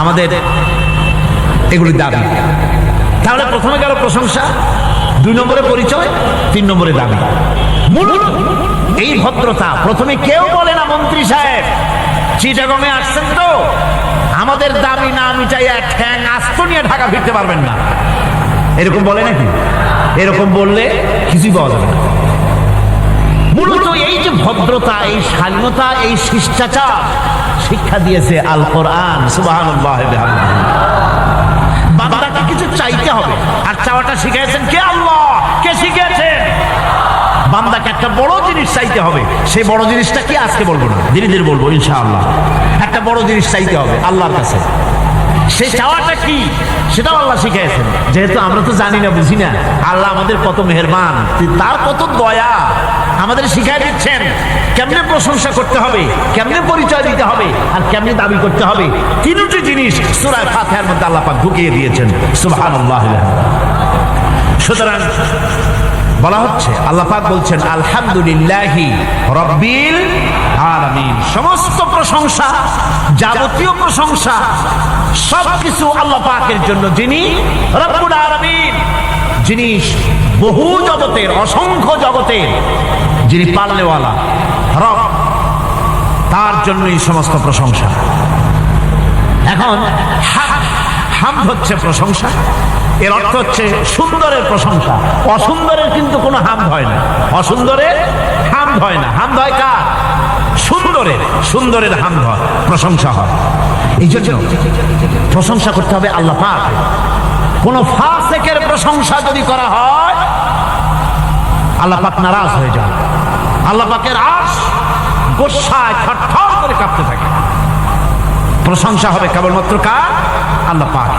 আমাদের এগুলি দাবি। তাহলে প্রথমে গেল প্রশংসা, দুই নম্বরে পরিচয়, তিন নম্বরে দাবি। এই ভদ্রতা, প্রথমে কেউ বলে না মন্ত্রী সাহেব চিটাগমে আসছেন তো। আমাদের দাবি না আমি মিটাইয়া ঠ্যাং আস্ত নিয়ে ঢাকা ফিরতে পারবেন না। এরকম বলে নাকি? এরকম বললে কিছুই পাওয়া যাবে মূলত এই যে ভদ্রতা, এই স্বাধীনতা এই শিষ্টাচার শিক্ষা দিয়েছে আল কোরআন। সুবাহান। বান্দাকে কিছু চাইতে হবে। আর চাওয়াটা শিখাইছেন কে আল্লাহ? কে শিখেছে বান্দাকে একটা বড় জিনিস চাইতে হবে। সেই বড় জিনিসটা কি আজকে বলব না? ধীরে ধীরে বলব, ইনশাআল্লাহ। একটা বড় জিনিস চাইতে হবে আল্লাহর কাছে। সেই চাওয়াটা কি? সেটাও আল্লাহ শিখিয়েছেন। যেহেতু আমরা তো জানি না, বুঝি না। আল্লাহ আমাদের কত মেহেরবান। তার কত দয়া আমাদের শিখাই দিচ্ছেন। কেমনে প্রশংসা করতে হবে, কেমনে পরিচয় দিতে হবে, আর কেমনে দাবি করতে হবে। তিনটি জিনিস সুরায় ফাতিহার মধ্যে আল্লাহ ঢুকিয়ে দিয়েছেন। সুবহানাল্লাহ। সুতরাং বলা হচ্ছে, আল্লাহ পাক বলছেন, আলহামদুলিল্লাহি রব্বিল আলামিন। সমস্ত প্রশংসা, যাবতীয় প্রশংসা সবকিছু আল্লাহ পাকের জন্য। যিনি যিনি বহু জগতের, অসংখ্য জগতের, যিনি পাল্লেওয়ালা রব, তার জন্যই সমস্ত প্রশংসা। এখন হাম- হচ্ছে প্রশংসা, এর অর্থ হচ্ছে সুন্দরের প্রশংসা। অসুন্দরের কিন্তু কোনো হাম হয় না। অসুন্দরের হাম হয় না। হাম হয় কার? সুন্দরের। সুন্দরের হাম হয়, প্রশংসা হয়। এই জন্য প্রশংসা করতে হবে আল্লাহ পাক। কোন ফাসেকের প্রশংসা যদি করা হয়, আল্লাহ পাক নারাজ হয়ে যান। আল্লাহ পাকের আশ গোসায় থরথর করে কাঁপতে থাকে। প্রশংসা হবে কেবলমাত্র কার? আল্লাহ পাক।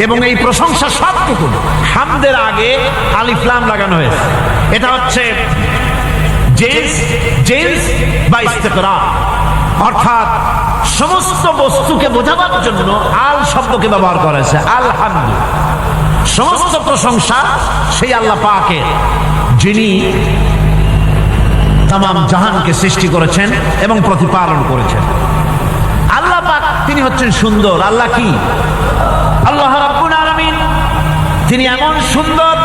এবং এই প্রশংসা সবটুকু হামদের আগে আলিফলাম লাগানো হয়েছে। এটা হচ্ছে জেন্স জেন্স বা ইস্তেকরা অর্থাৎ সমস্ত বস্তুকে বোঝাবার জন্য আল শব্দকে ব্যবহার করেছে আলহামদু। সমস্ত প্রশংসা সেই আল্লাহ পাকের, যিনি তাম জাহানকে সৃষ্টি করেছেন এবং প্রতিপালন করেছেন। আল্লাহ পাক তিনি হচ্ছেন সুন্দর, আল্লাহ কি? আল্লাহ রাব্বুল তিনি এমন সুন্দর,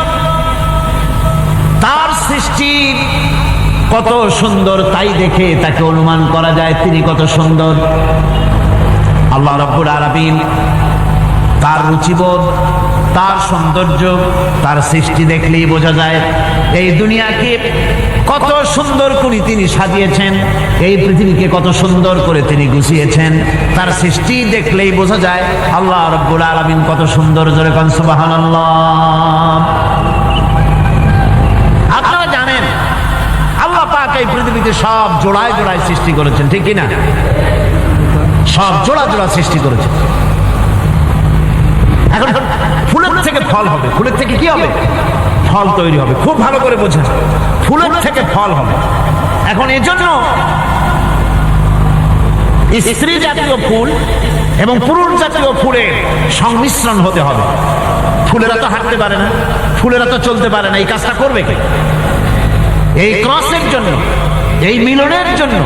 তার সৃষ্টি কত সুন্দর তাই দেখে তাকে অনুমান করা যায় তিনি কত সুন্দর। আল্লাহ রাব্বুল আরবিন তার রুচিবোধ, তার সৌন্দর্য, তার সৃষ্টি দেখলেই বোঝা যায় এই দুনিয়াকে কত সুন্দর করে তিনি সাজিয়েছেন, এই পৃথিবীকে কত সুন্দর করে তিনি গুছিয়েছেন, তার সৃষ্টি দেখলেই বোঝা যায় আল্লাহ রব্বুল আলমিন কত সুন্দর জোরে কন এই পৃথিবীতে সব জোড়ায় জোড়ায় সৃষ্টি করেছেন, ঠিক কি না সব জোড়া জোড়া সৃষ্টি করেছেন। এখন ফুলের থেকে ফল হবে। ফুলের থেকে কি হবে? ফল তৈরি হবে। খুব ভালো করে বোঝেন। ফুলের থেকে ফল হবে। এখন এজন্য স্ত্রী জাতীয় ফুল এবং পুরুষ জাতীয় ফুলের সংমিশ্রণ হতে হবে। ফুলেরা তো হাঁটতে পারে না। ফুলেরা তো চলতে পারে না। এই কাজটা করবে কে? এই ক্রসের জন্য, এই মিলনের জন্য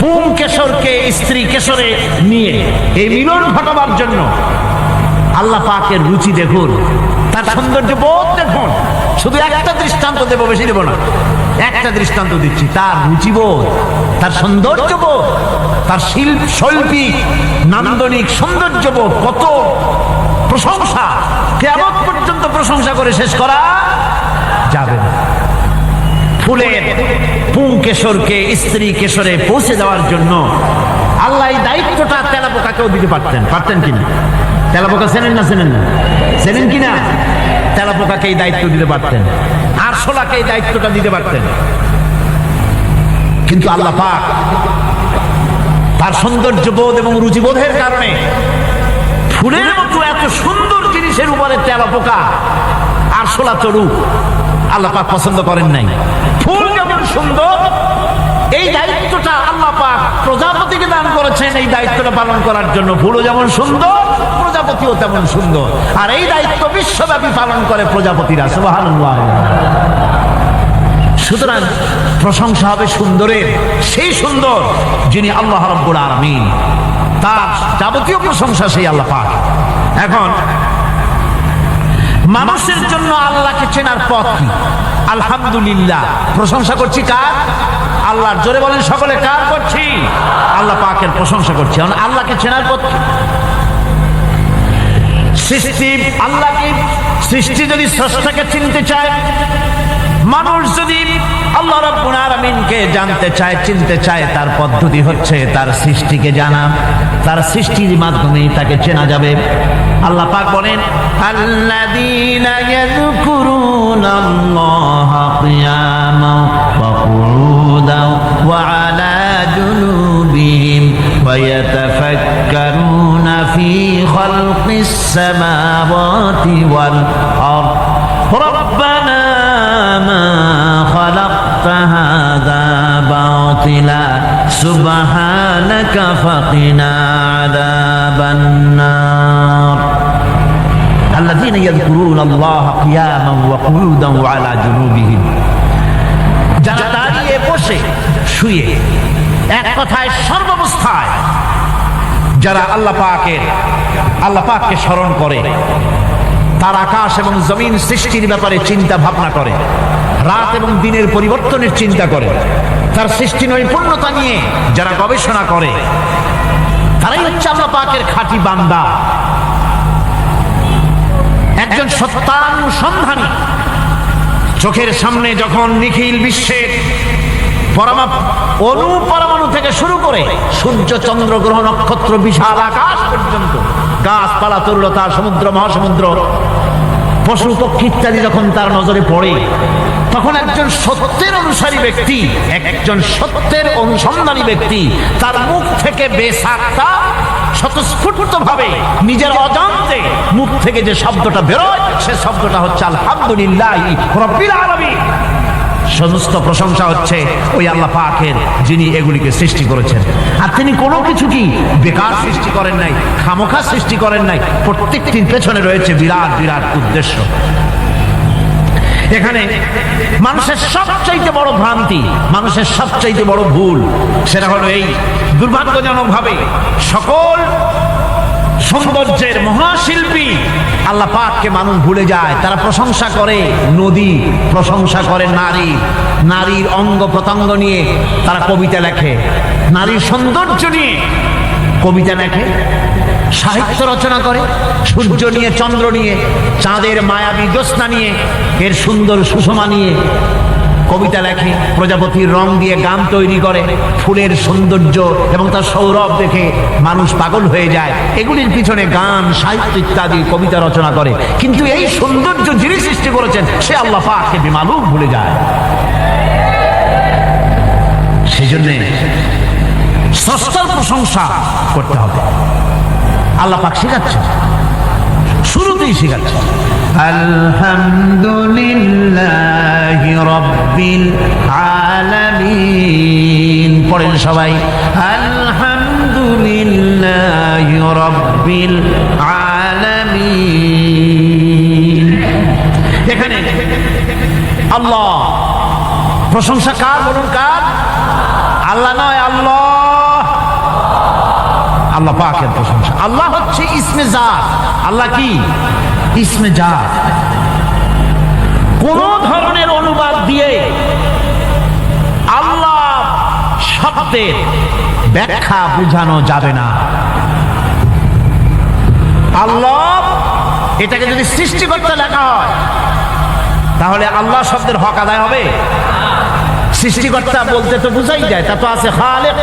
পুং কেশরকে, স্ত্রী কেশরে নিয়ে এই মিলন ঘটাবার জন্য আল্লাহ পাকের রুচি দেখুন, তার সৌন্দর্য বোধ দেখুন। শুধু একটা দৃষ্টান্ত দেবো, বেশি দেবো না। একটা দৃষ্টান্ত দিচ্ছি, তার রুচিবোধ তার সৌন্দর্যবোধ তার শিল্প শৈল্পিক, নান্দনিক সৌন্দর্যবোধ কত প্রশংসা। কেমন পর্যন্ত প্রশংসা করে শেষ করা যাবে ফুলের পুং কেশরকে, স্ত্রী কেশরে পৌঁছে দেওয়ার জন্য আল্লাহ এই দায়িত্বটা তেলাপোকাকেও দিতে পারতেন। পারতেন কিনা? তেলাপোকা চেনেন না চেনেন না? চেনেন কিনা? তেলাপোকাকে এই দায়িত্ব দিতে পারতেন। আরশোলাকে এই দায়িত্বটা দিতে পারতেন। কিন্তু আল্লাহ পাক তার সৌন্দর্য বোধ এবং রুচিবোধের কারণে ফুলের মতো এত সুন্দর জিনিসের উপরে তেলাপোকা আরশোলা চড়ুক। আল্লাহ পাক পছন্দ করেন নাই। ফুল যেমন সুন্দর, এই দায়িত্বটা আল্লাহ পাক প্রজাপতিকে দান করেছেন, এই দায়িত্বটা পালন করার জন্য ফুলও যেমন সুন্দর, প্রজাপতিও তেমন সুন্দর। আর এই দায়িত্ব বিশ্বব্যাপী পালন করে প্রজাপতিরা, সুবহানাল্লাহ। সুতরাং প্রশংসা হবে সুন্দরের, সেই সুন্দর যিনি আল্লাহ রব্বুল আলমিন। তার যাবতীয় প্রশংসা সেই আল্লাহ পাক। এখন মানুষের জন্য আল্লাহকে চেনার পথ কি? আলহামদুলিল্লাহ। প্রশংসা করছি কার? আল্লাহর জোরে বলেন সকলে, কার করছি? আল্লাহ পাকের প্রশংসা করছি। আল্লাহকে চেনার পথ কি? সৃষ্টি, আল্লাহকে সৃষ্টি যদি স্রষ্টাকে চিনতে চায়, মানুষ যদি আল্লাহ রাব্বুল আলামিনকে জানতে চায়, চিনতে চায়, তার পদ্ধতি হচ্ছে তার সৃষ্টিকে জানা। তার সৃষ্টির মাধ্যমে তাকে চেনা যাবে। আল্লাহ পাক বলেন আল্লাযীনা ইয়াযকুরুনা আল্লাহা কিয়ামান ওয়া কুউদান ওয়া আলা জুনুবিহিম ওয়া ইয়াতাফাক্কারুনা ফি খালকিস সামাওয়াতি ওয়াল আরদ ربنا ما خلقت هذا باطلا سبحانك فقنا عذاب النار الذين يذكرون الله قياما وقعودا وعلى جنوبهم যারা দাঁড়িয়ে বসে শুয়ে এক কথায় সর্বাবস্থায় যারা আল্লাহ পাকের আল্লাহ পাককে স্মরণ করে তার আকাশ এবং জমিন সৃষ্টির ব্যাপারে চিন্তা ভাবনা করে রাত এবং দিনের পরিবর্তনের চিন্তা করে তার সৃষ্টি নৈপুণ্যতা নিয়ে যারা গবেষণা করে তারাই হচ্ছে আল্লাহ পাকের খাঁটি বান্দা একজন সত্যানুসন্ধানী। চোখের সামনে যখন নিখিল বিশ্বের পরমা অনু পরমাণু থেকে শুরু করে সূর্য, চন্দ্র, গ্রহ, নক্ষত্র, বিশাল আকাশ পর্যন্ত গাছপালা, তরুলতা, সমুদ্র, মহাসমুদ্র পশু পক্ষী ইত্যাদি যখন তার নজরে পড়ে, তখন একজন সত্যের অনুসারী ব্যক্তি, একজন সত্যের অনুসন্ধানী ব্যক্তি, তার মুখ থেকে বেসারটা স্বতঃস্ফূর্ত ভাবে নিজের অজান্তে মুখ থেকে যে শব্দটা বেরোয়, সে শব্দটা হচ্ছে আলহামদুলিল্লাহ সমস্ত প্রশংসা হচ্ছে ওই আল্লাহ পাকের যিনি এগুলিকে সৃষ্টি করেছেন। আর তিনি কোনো কিছু কি বেকার সৃষ্টি করেন নাই, খামোখা সৃষ্টি করেন নাই, প্রত্যেকটির পেছনে রয়েছে বিরাট বিরাট উদ্দেশ্য। এখানে মানুষের সবচাইতে বড় ভ্রান্তি, মানুষের সবচাইতে বড় ভুল, সেটা হলো এই দুর্ভাগ্যজনক ভাবে সকল সৌন্দর্যের মহাশিল্পী আল্লাহ পাককে মানুষ ভুলে যায়। তারা প্রশংসা করে নদী, প্রশংসা করে নারী। নারীর অঙ্গ প্রত্যঙ্গ নিয়ে তারা কবিতা লেখে। নারীর সৌন্দর্য নিয়ে কবিতা লেখে। সাহিত্য রচনা করে। সূর্য নিয়ে, চন্দ্র নিয়ে, চাঁদের মায়াবী জ্যোৎস্না নিয়ে, এর সুন্দর সুষমা নিয়ে কবিতা লেখে প্রজাপতির রং দিয়ে গান তৈরি করে, ফুলের সৌন্দর্য এবং তার সৌরভ দেখে মানুষ পাগল হয়ে যায়। এগুলির পিছনে গান, সাহিত্য ইত্যাদি কবিতা রচনা করে। কিন্তু এই সৌন্দর্য যিনি সৃষ্টি করেছেন, সে আল্লাহ পাককে বিমালুম ভুলে যায়। সেই জন্যে স্রষ্টার প্রশংসা করতে হবে। আল্লাহ পাক শেখাচ্ছে শুরুতেই শেখাচ্ছে আলহামদুলিল্লাহ রব্বিল আলামিন। পড়েন সবাই। আলহামদুলিল্লাহ রব্বিল আলামিন। এখানে আল্লাহ, প্রশংসা কার, বলুন কার? আল্লাহ নয়, আল্লাহ। আল্লাহ পাকের প্রশংসা। আল্লাহ হচ্ছে ইসমে জাত। আল্লাহ কি? ইসমে জাত কোন ধরনের অনুবাদ দিয়ে আল্লাহ শব্দের ব্যাখ্যা বোঝানো যাবে না। আল্লাহ এটাকে যদি সৃষ্টিকর্তা লেখা হয়, তাহলে আল্লাহ শব্দের হক আদায় হবে। সৃষ্টিকর্তা বলতে তো বুঝাই যায়, তা তো আছে খালেক।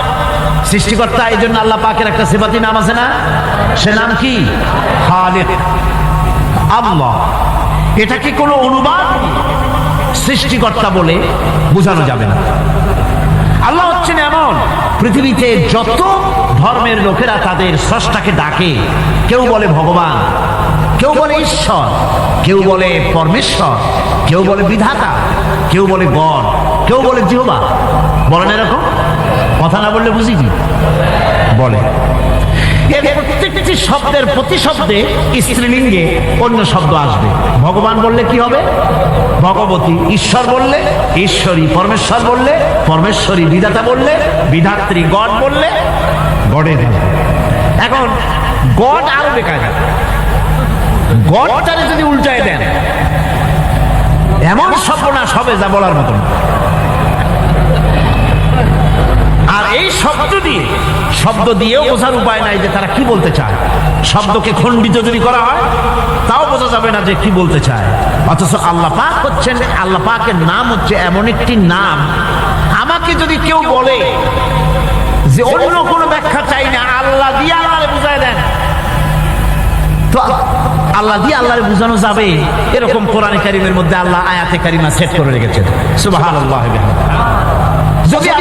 সৃষ্টিকর্তা, এই জন্য আল্লাহ পাকের একটা সেবাতি নাম আছে না? সে নাম কি? খালেক। আল্লাহ। এটা কি কোনো অনুবাদ? সৃষ্টিকর্তা বলে বোঝানো যাবে না। আল্লাহ হচ্ছেন এমন, পৃথিবীতে যত ধর্মের লোকেরা তাদের স্রষ্টাকে ডাকে, কেউ বলে ভগবান, কেউ বলে ঈশ্বর, কেউ বলে পরমেশ্বর, কেউ বলে বিধাতা, কেউ বলে গণ কেউ বলে জিহবা। বলেন এরকম? কথা না বললে বুঝি কি বলে। এর প্রত্যেকটি শব্দের প্রতি শব্দে স্ত্রীলিঙ্গে অন্য শব্দ আসবে। ভগবান বললে কি হবে? ভগবতী ঈশ্বর বললে, ঈশ্বরী পরমেশ্বর বললে, পরমেশ্বরী বিধাতা বললে, বিধাত্রী গড বললে, গডের আসবে এখন, গড আরও বেকার গডটারে যদি উল্টায় দেন, এমন সর্বনাশ হবে যা বলার মতন আর এই শব্দ দিয়ে, শব্দ দিয়েও বোঝার উপায় নাই যে তারা কি বলতে চায়। শব্দকে খণ্ডিত যদি করা হয়, তাও বোঝা যাবে না যে কি বলতে চায়। অথচ আল্লাহ পাক হচ্ছেন, আল্লাহ পাকের নাম হচ্ছে এমন একটি নাম। আমাকে যদি কেউ বলে যে অন্য কোনো ব্যাখ্যা চাই না, আল্লাহ দিয়ে আল্লাহরে বুঝায় দেন। তো আল্লাহ দিয়ে আল্লাহরে বুঝানো যাবে। এরকম কোরআন কারিমের মধ্যে আল্লাহ আয়াতে কারিমা সেট করে রেখেছেন। সুবহানাল্লাহ। যদি আপনারা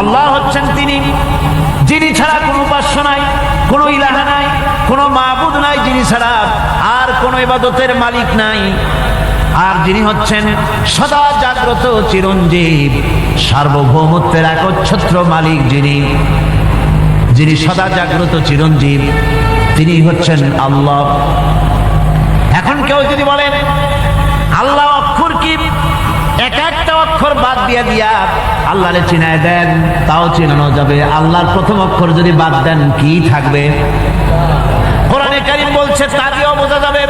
আল্লাহ হচ্ছেন তিনি। যিনি ছাড়া কোনো উপাস্য নাই, কোনো ইলাহা নাই, কোনো মাবুদ নাই যিনি ছাড়া আর কোনো ইবাদতের মালিক নাই। আর যিনি হচ্ছেন সদা জাগ্রত চিরঞ্জীব, সার্বভৌমত্বের একচ্ছত্র মালিক যিনি। যিনি সদা জাগ্রত চিরঞ্জীব, তিনি হচ্ছেন আল্লাহ। এখন কেউ যদি বলেন এক একটা অক্ষর বাদ দিয়া দিয়া আল্লাহরে চিনায় দেন, তাও চিনানো যাবে। আল্লাহর প্রথম অক্ষর যদি বাদ দেন, কি থাকবে? কোরআনে কারিম বলছে, তা বোঝা যাবে।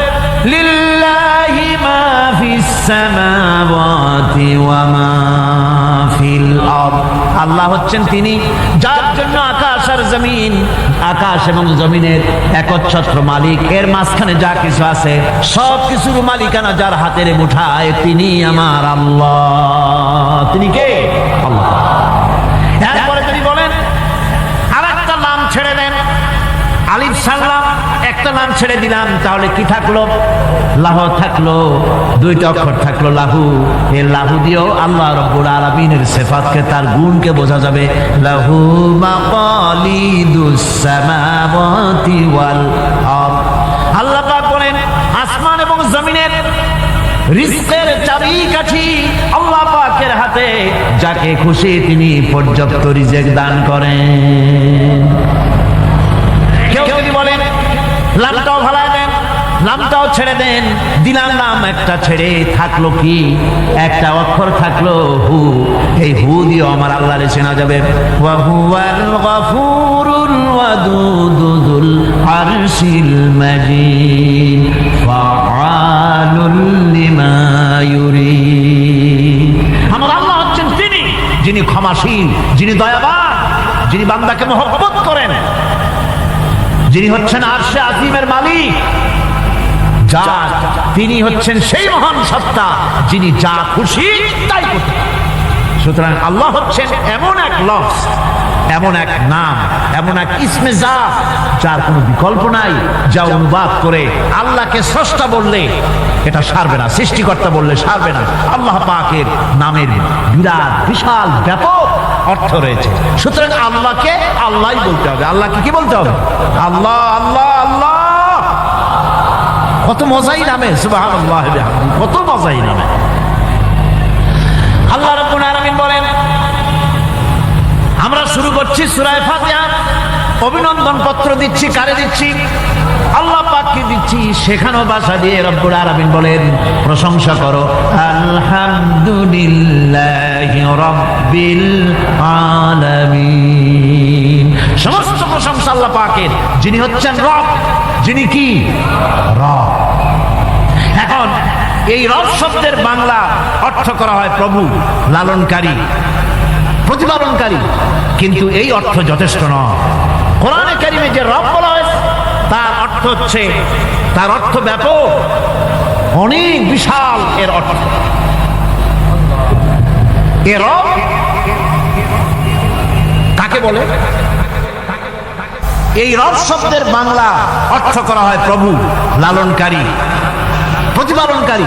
লিল্লাহি মা ফিস সামাওয়াতি আল্লাহ হচ্ছেন তিনি আর জমিন, আকাশ এবং জমিনের একচ্ছত্র মালিক। এর মাঝখানে যা কিছু আছে, সব কিছুর মালিকানা যার হাতের মুঠায়, তিনি আমার আল্লাহ। তিনি কে? আল্লাহ। এরপরে তিনি বলেন আর একটা নাম ছেড়ে দেন, আলিফ সাল্লাম। নাম ছেড়ে দিলাম, তাহলে কি থাকল? লাহ থাকল, দুইটা অক্ষর থাকল লাহু। এ লাহু দিয়েও আল্লাহ রব্বুল আলমিনের সেফাতকে, তার গুণকে বোঝা যাবে। লাহু মাকালিদুস সামাওয়াতি ওয়াল আরদ। আল্লাহ পাক বলেন, আসমান এবং জমিনের রিস্কের চাবি কাঠি আল্লাহ পাকের হাতে, যাকে খুশি তিনি পর্যাপ্ত রিজেক দান করেন। লামটাও ভালায় দেন, নামটাও ছেড়ে দেন। দিলাম নাম একটা ছেড়ে, থাকল কি? একটা অক্ষর থাকল হু। এই হু দিয়ে আমার আল্লাহরে চেনা যাবে। ওয়াহুয়াল গফুরুল ওয়াদুদুল আরশিল মাজিদ, ফাআলুল লিমা ইউরিদ। আমার আল্লাহ হচ্ছেন তিনি, যিনি ক্ষমাশীল, যিনি দয়াবান, যিনি বান্দাকে মহব্বত করেন। যিনি হচ্ছেন আরশে আজিমের মালিক, যা তিনি হচ্ছেন সেই মহান সত্তা যিনি যা খুশি তাই করতে। সুতরাং আল্লাহ হচ্ছেন এমন এক লফজ এমন এক নাম এমন এক ইসমে যা যার কোনো বিকল্প নাই যা অনুবাদ করে আল্লাহকে স্রষ্টা বললে এটা সারবে না সৃষ্টিকর্তা বললে সারবে না। আল্লাহ পাকের নামের বিরাট বিশাল ব্যাপক অর্থ রয়েছে। সুতরাং আল্লাহকে আল্লাহই বলতে হবে। আল্লাহকে কি বলতে হবে? আল্লাহ আল্লাহ আল্লাহ! কত মজাই নামে বিহামদিহি, কত মজাই নামে আল্লাহ রাব্বুল আলামিন বলেন আমরা শুরু করছি সূরা ফাতিহা। অভিনন্দন পত্র দিচ্ছি, কারে দিচ্ছি? আল্লাহ পাককে দিচ্ছি, সেখানেও ভাষা দিয়ে রব্বুল আলামিন বলেন, প্রশংসা করো। আলহামদুলিল্লাহি রাব্বিল আলামিন। সমস্ত প্রশংসা আল্লাহ পাকের। যিনি হচ্ছেন রব, যিনি কি? রব। এখন এই রব শব্দের বাংলা অর্থ করা হয় প্রভু, লালনকারী। প্রতিপালনকারী। কিন্তু এই অর্থ যথেষ্ট নয়। কোরআনে কারিমে যে রব বলা হয়েছে, তার অর্থ হচ্ছে, তার অর্থ ব্যাপক। অনেক বিশাল এর অর্থ। কাকে বলে? এই রব শব্দের বাংলা অর্থ করা হয় প্রভু, লালনকারী, প্রতিপালনকারী।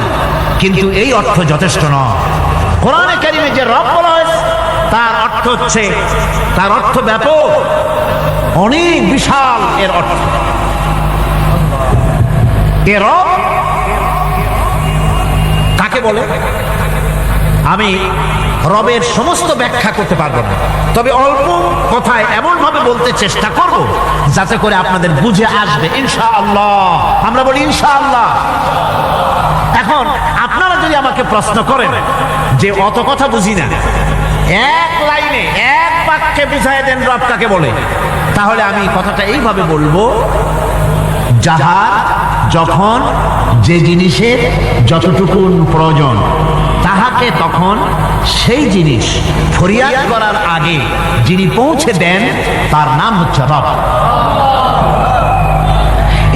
কিন্তু এই অর্থ যথেষ্ট নয়। কোরআনে কারিমে যে রব বলা হয়েছে তার অর্থ হচ্ছে, তার অর্থ ব্যাপক। অনেক বিশাল এর অর্থ। এর কাকে বলে? আমি রবের সমস্ত ব্যাখ্যা করতে পারব না। তবে অল্প কথায় এমন ভাবে বলতে চেষ্টা করব, যাতে করে আপনাদের বুঝে আসবে, ইনশাআল্লাহ। আমরা বলি, ইনশাআল্লাহ। এখন আপনারা যদি আমাকে প্রশ্ন করেন যে অত কথা বুঝি না এক লাইনে, এক বাক্যে বুঝাই দেন রব কাকে বলে। তাহলে আমি কথাটা এইভাবে বলব যাহার যখন যে জিনিসের যতটুকু প্রয়োজন, তাহাকে তখন সেই জিনিস ফরিয়াদ করার আগে যিনি পৌঁছে দেন, তার নাম হচ্ছে রব।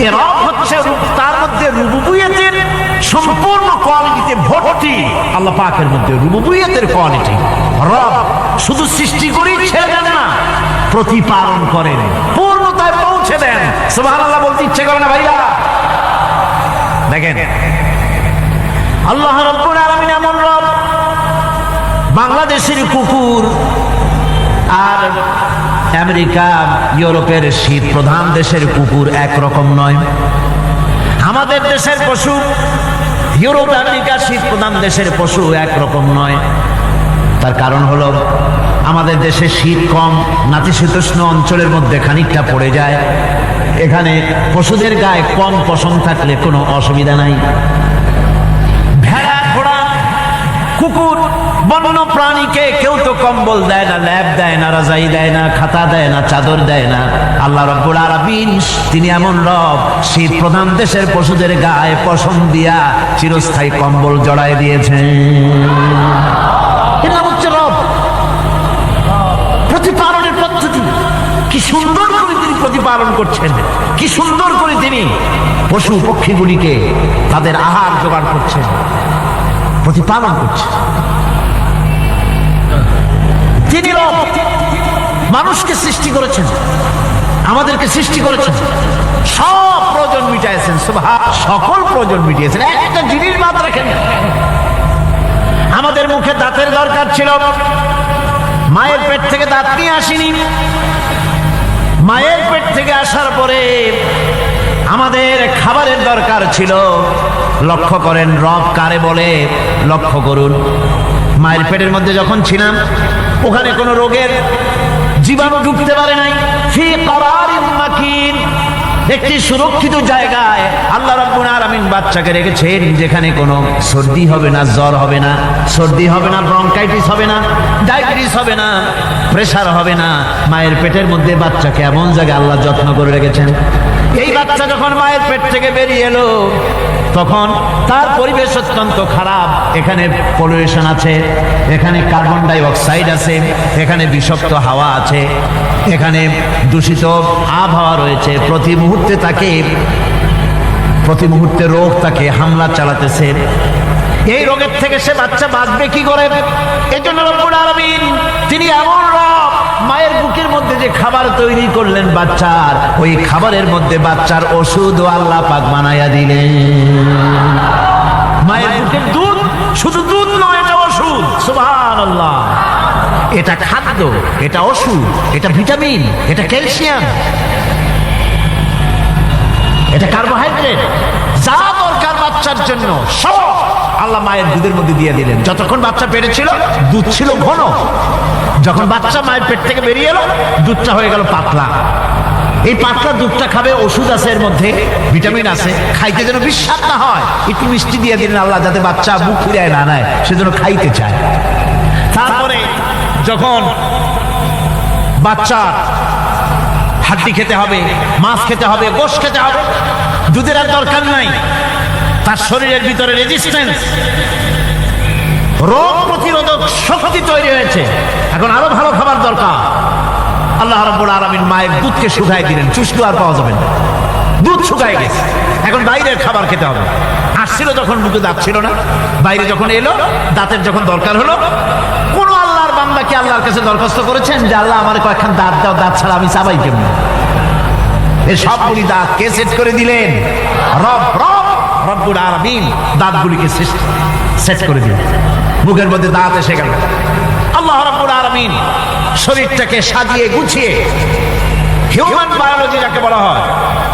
এ রব হচ্ছে তার মধ্যে রুবুবুয়েতের সম্পূর্ণ কোয়ালিটিতে ভর্তি। আল্লাহ পাকের মধ্যে রুবুবুয়েতের কোয়ালিটি। রব শুধু সৃষ্টি করেই ছেড়ে দেন না, প্রতিপালন করেন। পূর্ণতায় পৌঁছে দেন। সুবহানাল্লাহ বলতে ইচ্ছে করে না ভাইয়া দেখেন, আল্লাহ রব্বুল আলামিন এমন রব, বাংলাদেশের কুকুর আর আমেরিকা, ইউরোপের শীত প্রধান দেশের কুকুর একরকম নয়। আমাদের দেশের পশু, ইউরোপ, আমেরিকা, শীত প্রধান দেশের পশু একরকম নয়। তার কারণ হলো, আমাদের দেশে শীত কম, নাতিশীতোষ্ণ অঞ্চলের মধ্যে খানিকটা পড়ে যায়। এখানে পশুদের গায়ে কম পশম থাকলে কোনো অসুবিধা নাই। ভেড়া, ঘোড়া, কুকুর বন্য প্রাণীকে কেউ তো কম্বল দেয় না, ল্যাব দেয় না, রাজাই দেয় না, খাতা দেয় না, চাদর দেয় না। আল্লাহ রব্বুল আলামিন, তিনি এমন রব শীত প্রধান দেশের পশুদের গায়ে পশম দিয়া চিরস্থায়ী কম্বল জড়ায় দিয়েছেন। নাম হচ্ছে রব। প্রতিপালনের পদ্ধতি। কি সুন্দর করে তিনি প্রতিপালন করছেন। কি সুন্দর করে তিনি পশু পক্ষীগুলিকে তাদের আহার জোগাড় করছেন। প্রতিপালন করছে তিনি রব, মানুষকে সৃষ্টি করেছেন, আমাদেরকে সৃষ্টি করেছেন, সব প্রয়োজন মিটাইছেন সকল প্রয়োজন মিটিয়েছেন, একটা জিনিস বাদ রাখেন। আমাদের মুখে দাঁতের দরকার ছিল, মায়ের পেট থেকে দাঁত নিয়ে আসিনি। মায়ের পেট থেকে আসার পরে আমাদের খাবারের দরকার ছিল, লক্ষ্য করেন রব কারে বলে, লক্ষ্য করুন। মায়ের পেটের মধ্যে যখন ছিলাম, ওখানে কোনো রোগের জীবাণু ঢুকতে পারে নাই। ফি একটি সুরক্ষিত জায়গায় আল্লাহ রাব্বুল আলামিন বাচ্চাকে রেখেছেন, যেখানে কোনো সর্দি হবে না, জ্বর হবে না, সর্দি হবে না ব্রঙ্কাইটিস হবে না, ডায়াবেটিস হবে না প্রেসার হবে না। মায়ের পেটের মধ্যে বাচ্চাকে এমন জায়গায় আল্লাহ যত্ন করে রেখেছেন। এই বাচ্চা যখন মায়ের পেট থেকে বেরিয়ে এলো তখন তার পরিবেশ অত্যন্ত খারাপ। এখানে পলিউশন আছে, এখানে কার্বন ডাই অক্সাইড আছে, এখানে বিষাক্ত হাওয়া আছে, এখানে দূষিত আবহাওয়া রয়েছে। প্রতি মুহূর্তে তাকে, প্রতি মুহূর্তে রোগ তাকে হামলা চালাতেছে। এই রোগের থেকে সে বাচ্চা বাঁচবে কি করে? এই জন্য রব্বুল আলামিন, তিনি এমন রব, মায়ের বুকের মধ্যে যে খাবার তৈরি করলেন বাচ্চার, ওই খাবারের মধ্যে বাচ্চার ওষুধ ও আল্লাহ পাক বানাইয়া দিলেন। মায়ের বুকের দুধ শুধু দুধ নয়, এটা ওষুধ। সুবহানাল্লাহ। এটা খাদ্য, এটা ওষুধ, এটা ভিটামিন, এটা ক্যালসিয়াম। এটা কার্বোহাইড্রেট, যা দরকার বাচ্চার জন্য, সব। আল্লাহ মায়ের দুধের মধ্যে দিয়ে দিলেন। যতক্ষণ বাচ্চা পেটে ছিল, দুধ ছিল ঘন। যখন বাচ্চা মায়ের পেট থেকে বেরিয়ে এলো, দুধটা হয়ে গেল পাতলা। এই পাতলা দুধটা খাবে, ওষুধ আছে এর মধ্যে, ভিটামিন আছে, খাইতে যেন বিশ্বাস না হয়। একটু মিষ্টি দিয়ে দিলেন আল্লাহ, যাতে বাচ্চা বুক ফিরায় না নেয়, সেজন্য খাইতে চায়। তারপরে যখন বাচ্চা হাড্ডি খেতে হবে, মাছ খেতে হবে, গোশ খেতে হবে, দুধের আর দরকার নাই। তার শরীরের ভিতরে রেজিস্ট্যান্স রোগ প্রতিরোধক শক্তি তৈরি হয়েছে। এখন আরও ভালো খাবার দরকার। আল্লাহ রাব্বুল আলামিন মায়ের দুধকে শুকাই দিলেন। চুষলু আর পাওয়া যাবে না। দুধ শুকায় গেছে। এখন বাইরের খাবার খেতে হবে। আসছিল যখন মুখে দাঁত ছিল না। বাইরে যখন এলো, দাঁতের যখন দরকার হলো, কোন আল্লাহর বান্দা কি আল্লাহর কাছে দরখাস্ত করেছেন যে, আল্লাহ, আমার কয়েকখান দাঁত দাও, দাঁত ছাড়া আমি চাবাই কেমন? এই সবগুলি দাঁত কে সেট করে দিলেন? রব রব রব্বুল আলামিন দাঁতগুলিকে সেট করে দিলেন। মুখের মধ্যে দাঁত এসে গেল। আল্লাহ রাব্বুল আলামিন শরীরটাকে সাজিয়ে গুছিয়ে হিউম্যান বায়োলজি যাকে বলা হয়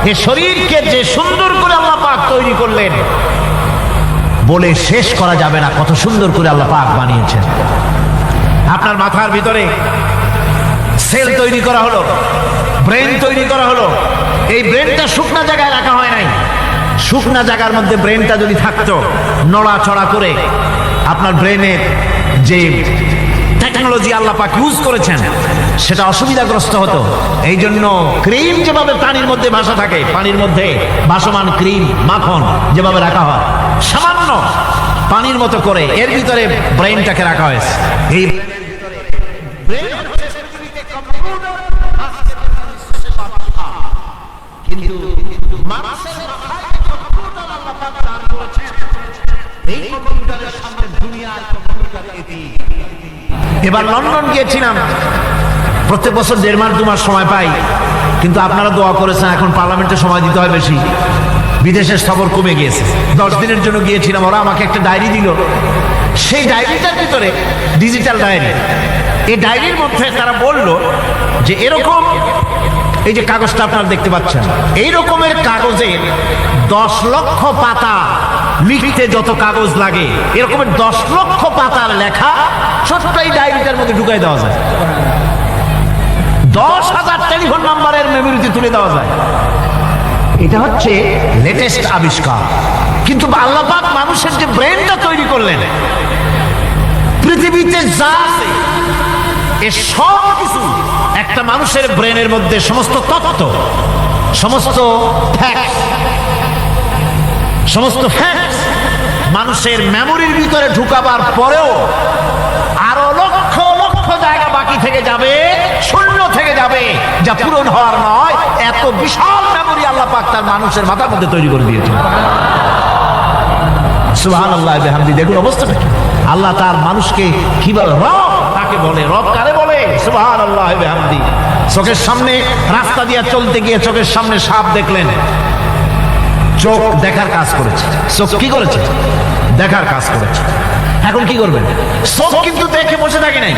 এই শরীরকে যে সুন্দর করে আল্লাহ পাক তৈরি করলেন, বলে শেষ করা যাবে না, কত সুন্দর করে আল্লাহ পাক বানিয়েছেন। আপনার মাথার ভিতরে সেল তৈরি করা হলো ব্রেন তৈরি করা হলো, এই ব্রেনটা শুকনা জায়গায় রাখা হয় নাই। শুকনা জায়গার মধ্যে ব্রেনটা যদি থাকতো, নড়াচড়া করে আপনার ব্রেনের যে টেকনোলজি আল্লাহ পাক ইউজ করেছেন, সেটা অসুবিধাগ্রস্ত হতো। এই জন্য ক্রিম যেভাবে পানির মধ্যে ভাসা থাকে, পানির মধ্যে ভাসমান ক্রিম মাখন যেভাবে রাখা হয়, সামান্য পানির মতো করে এর ভিতরে ব্রেনটাকে রাখা হয়েছে। এই ব্রেন হচ্ছে এই কম্পিউটারের সামনে দুনিয়ার কম্পিউটার। এবার লন্ডন গিয়েছিলাম। প্রত্যেক বছর দেড় মাস, দু মাস সময় পাই। কিন্তু আপনারা দোয়া করেছেন, এখন পার্লামেন্টে সময় দিতে হয় বেশি। বিদেশের সফর কমে গিয়েছে। দশ দিনের জন্য গিয়েছিলাম, ওরা আমাকে একটা ডায়েরি দিল। সেই ডায়েরিটার ভিতরে ডিজিটাল ডায়েরি এই ডায়েরির মধ্যে তারা বলল যে এরকম, এই যে কাগজটা আপনারা দেখতে পাচ্ছেন এই রকমের কাগজের দশ লক্ষ পাতা লিখতে যত কাগজ লাগে এরকমের দশ লক্ষ পাতার লেখা এই ডায়েরিটার মধ্যে ঢুকাই দেওয়া যায়। দশ হাজার টেলিফোন নাম্বারের মেমোরিতে তুলে দেওয়া যায়। এটা হচ্ছে লেটেস্ট আবিষ্কার। কিন্তু আল্লাপাক মানুষের যে ব্রেনটা তৈরি করলেন, পৃথিবীতে যা আছে, এ সব কিছু একটা মানুষের ব্রেনের মধ্যে সমস্ত তত্ত্ব, সমস্ত সমস্ত ফ্যাক্ট মানুষের মেমোরির ভিতরে ঢুকাবার পরেও আরও লক্ষ লক্ষ জায়গা বাকি থেকে যাবে, শূন্য থেকে যাবে, যা পূরণ হওয়ার নয়। এত বিশাল মেমোরি আল্লাহ পাক তার মানুষের মাথার মধ্যে তৈরি করে দিয়েছে সুবহান আল্লাহ বেহামদি, দেখুন অবস্থাটা আল্লাহ তার মানুষকে কি বলে রব, তাকে বলে, রব কারে বলে? সুবহান আল্লাহ বেহামদি। চোখের সামনে রাস্তা দিয়ে চলতে গিয়ে চোখের সামনে সাপ দেখলেন। চোখ দেখার কাজ করেছে। চোখ কি করেছে? দেখার কাজ করেছে। এখন কি করবেন চোখ কিন্তু দেখে বসে থাকে নাই।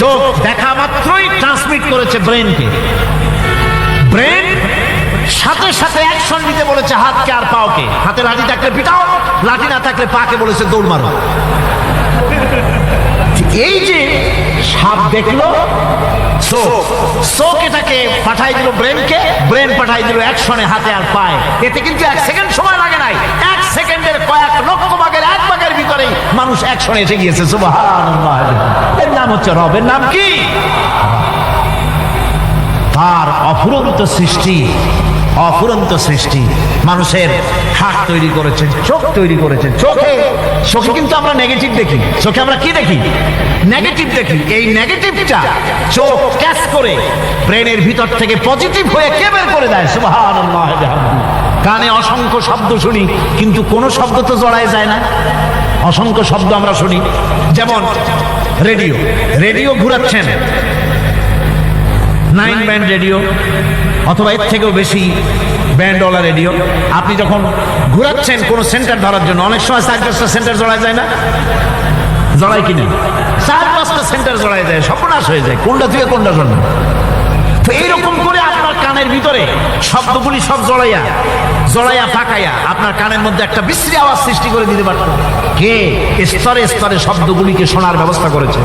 চোখ দেখা মাত্রই ট্রান্সমিট করেছে ব্রেনকে ব্রেন সাথে সাথে অ্যাকশন নিতে বলেছে হাতকে আর পাওকে। হাতে লাঠি থাকলে পিটাও, লাঠি না থাকলে পাকে বলেছে দৌড় মারো। এই যে সাপ দেখল। পাঠাই দিল ব্রেনকে। ব্রেন পাঠাই দিল হাতে আর পায়। এতে কিন্তু এক সেকেন্ড সময় লাগে নাই। এক সেকেন্ডের কয়েক লক্ষ ভাগের এক ভাগের ভিতরেই মানুষ অ্যাকশনে এসে গিয়েছে। এর নাম হচ্ছে রবের নাম কি? তার অফুরন্ত সৃষ্টি অফুরন্ত সৃষ্টি। মানুষের হাত তৈরি করেছেন, চোখ তৈরি করেছেন। চোখে চোখে কিন্তু আমরা নেগেটিভ দেখি। চোখে আমরা কি দেখি? নেগেটিভ দেখি। এই নেগেটিভটা চোখ ক্যাচ করে ব্রেনের ভিতর থেকে পজিটিভ হয়ে কে বের করে দেয়? সুবহানাল্লাহ কানে অসংখ্য শব্দ শুনি, কিন্তু কোনো শব্দ তো জড়ায় যায় না। অসংখ্য শব্দ আমরা শুনি। যেমন, রেডিও। রেডিও ঘুরাচ্ছেন। নাইন ব্যান্ড রেডিও, অথবা এর থেকেও বেশি ব্যান্ডওয়ালা রেডিও। আপনি যখন ঘুরাচ্ছেন কোনো সেন্টার ধরার জন্য, অনেক সময় চার পাঁচটা সেন্টার জড়ায় যায় না? জড়ায় কিনা চার পাঁচটা সেন্টার জড়ায় যায়, সর্বনাশ হয়ে যায়। কোনটা থেকে কোনটা জন্য? তো এইরকম করে আপনার কানের ভিতরে শব্দগুলি সব জড়াইয়া জড়াইয়া ফাঁকাইয়া আপনার কানের মধ্যে একটা বিশ্রী আওয়াজ সৃষ্টি করে দিতে পারত। কে? স্তরে স্তরে শব্দগুলিকে শোনার ব্যবস্থা করেছে।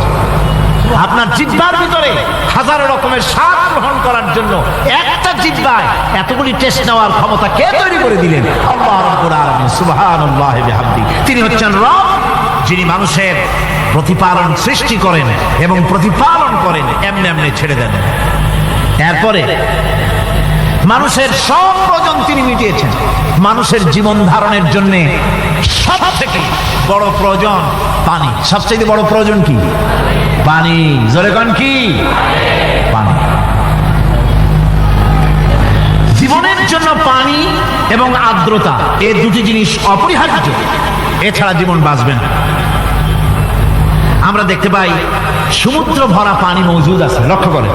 আপনার জিব্বার ভিতরে হাজারো রকমের স্বাদ গ্রহণ করার জন্য একটা জিব্বায় এতগুলি টেস্ট নেওয়ার ক্ষমতা কে তৈরি করে দিলেন? তিনি হচ্ছেন রব, যিনি মানুষের প্রতিপালন সৃষ্টি করেন এবং প্রতিপালন করেন, এমনি এমনি ছেড়ে দেন। এরপরে মানুষের সব প্রয়োজন তিনি মিটিয়েছেন। মানুষের জীবন ধারণের জন্য সব থেকে বড় প্রয়োজন পানি। সবচেয়ে বড় প্রয়োজন কি? পানি জোরে কন কি? পানি জীবনের জন্য পানি এবং আর্দ্রতা এই দুটি জিনিস অপরিহার্য। এছাড়া জীবন বাঁচবে না। আমরা দেখতে পাই, সমুদ্র ভরা পানি মজুদ আছে, লক্ষ্য করে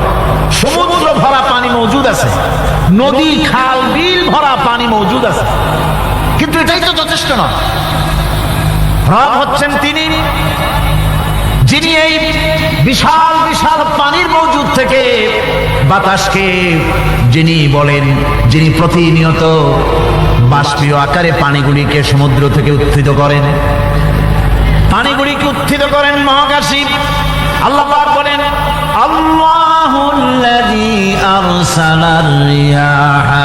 সমুদ্র ভরা পানি মজুদ আছে, নদী, খাল, বিল ভরা পানি মজুদ আছে। কিন্তু এটাই তো যথেষ্ট নয়। হচ্ছেন তিনি। যিনি এই বিশাল বিশাল পানির মজুদ থেকে বাতাসকে যিনি বলেন, যিনি প্রতিনিয়ত বাষ্পীয় আকারে পানিগুলিকে সমুদ্র থেকে উত্থিত করেন। পানিগুলিকে উত্থিত করেন মহাকাশী। আল্লাহ বলেন আরসালার রিয়াহা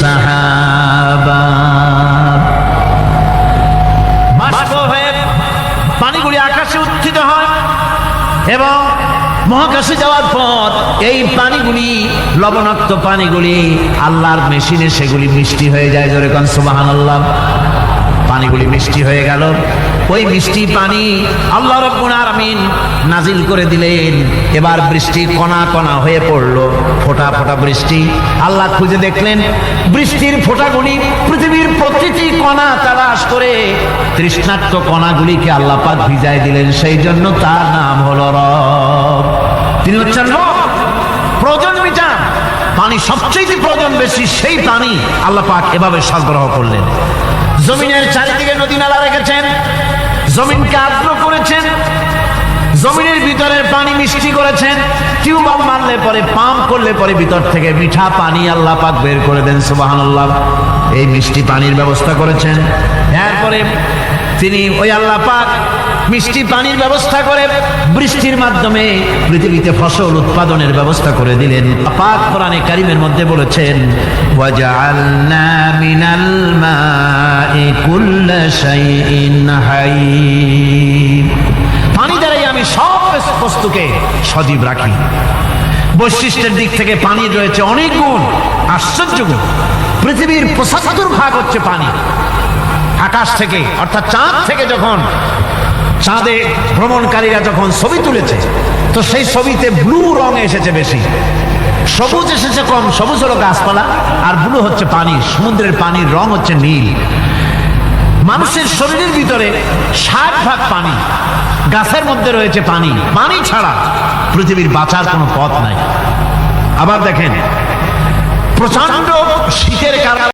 সাহাবা। এবং মহাকাশে যাওয়ার পর এই পানিগুলি, লবণাক্ত পানিগুলি আল্লাহর মেশিনে সেগুলি মিষ্টি হয়ে যায়। জোরে কনসুবাহান আল্লাহ পানিগুলি মিষ্টি হয়ে গেল। ওই মিষ্টি পানি আল্লাহ রব্বুল আলামিন নাজিল করে দিলেন। এবার বৃষ্টি কণা কণা হয়ে পড়ল, ফোঁটা ফোঁটা বৃষ্টি। আল্লাহ খুঁজে দেখলেন, বৃষ্টির ফোঁটাগুলি পৃথিবীর প্রতিটি কণা তালাশ করে তৃষ্ণার্ত কণাগুলিকে আল্লাহ পাক ভিজায় দিলেন। সেই জন্য তার নাম হলো রব। তিনি হচ্ছেন রব। প্রয়োজন পানি সবচেয়ে প্রয়োজন বেশি, সেই পানি আল্লাহ পাক এভাবে সরবরাহ করলেন। জমিনের চারিদিকে নদী নালা রেখেছেন। জমিনকে আদ্র করেছেন, জমিনের ভিতরে পানি মিষ্টি করেছেন, টিউবওয়েল মারলে পরে, পাম্প করলে পরে ভিতর থেকে মিঠা পানি আল্লাহ পাক বের করে দেন, সুবহানাল্লাহ। এই মিষ্টি পানির ব্যবস্থা করেছেন। এরপরে তিনি ওই আল্লাহ পাক মিষ্টি পানির ব্যবস্থা করে বৃষ্টির মাধ্যমে পৃথিবীতে ফসল উৎপাদনের ব্যবস্থা করে দিলেন। পাক কোরআনে কারিমের মধ্যে বলেছেন, ওয়াজআলনা মিনাল মাই কুল্লা শাইইন হাই পানি দ্বারাই আমি সব বস্তুকে সজীব রাখি। বৈশিষ্ট্যের দিক থেকে পানির রয়েছে অনেক গুণ, আশ্চর্য গুণ। পৃথিবীর পঁচাত্তর ভাগ হচ্ছে পানি। আকাশ থেকে, অর্থাৎ চাঁদ থেকে যখন চাঁদে ভ্রমণকারীরা যখন ছবি তুলেছে, তো সেই ছবিতে ব্লু রং এসেছে বেশি। সবুজ এসেছে কম, সবুজ হলো গাছপালা, আর ব্লু হচ্ছে পানি, সমুদ্রের পানির রং হচ্ছে নীল। মানুষের শরীরের ভিতরে ষাট ভাগ পানি, গাছের মধ্যে রয়েছে পানি পানি ছাড়া পৃথিবীর বাঁচার কোনো পথ নাই। আবার দেখেন প্রচণ্ড শীতের কারণে